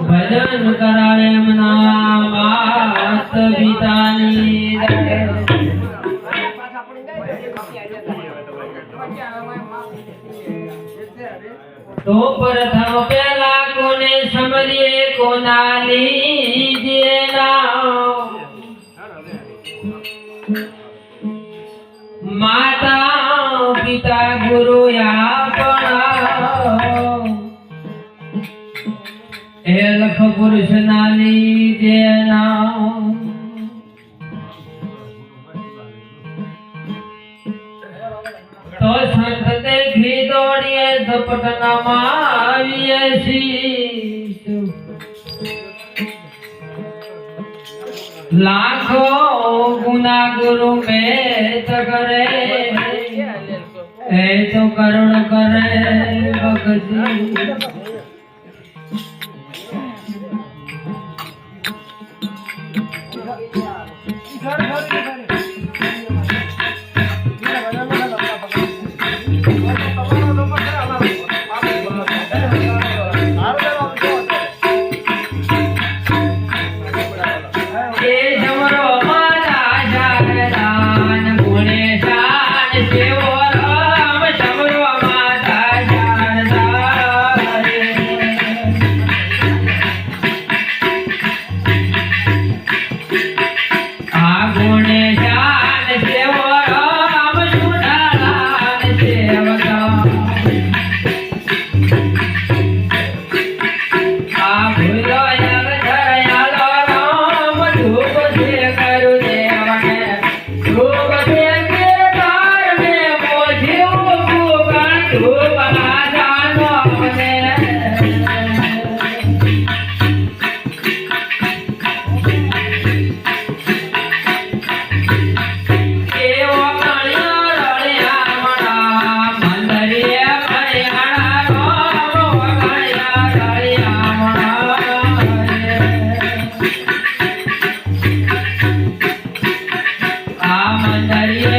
ભજન કરાવે મના વાસ પિતાની તો પ્રથમ પેલા કોને સમરીએ કોના લીજે માતા, પિતા ગુરુ યા હે લખ પુરુષ નાની જે નામ. તો સંત તે ઘી દોડીએ ઝપટના માવીએ લાખો ગુના ગુરુ મે કરે. એ તો કરુણ કરે ભગજી Ah, a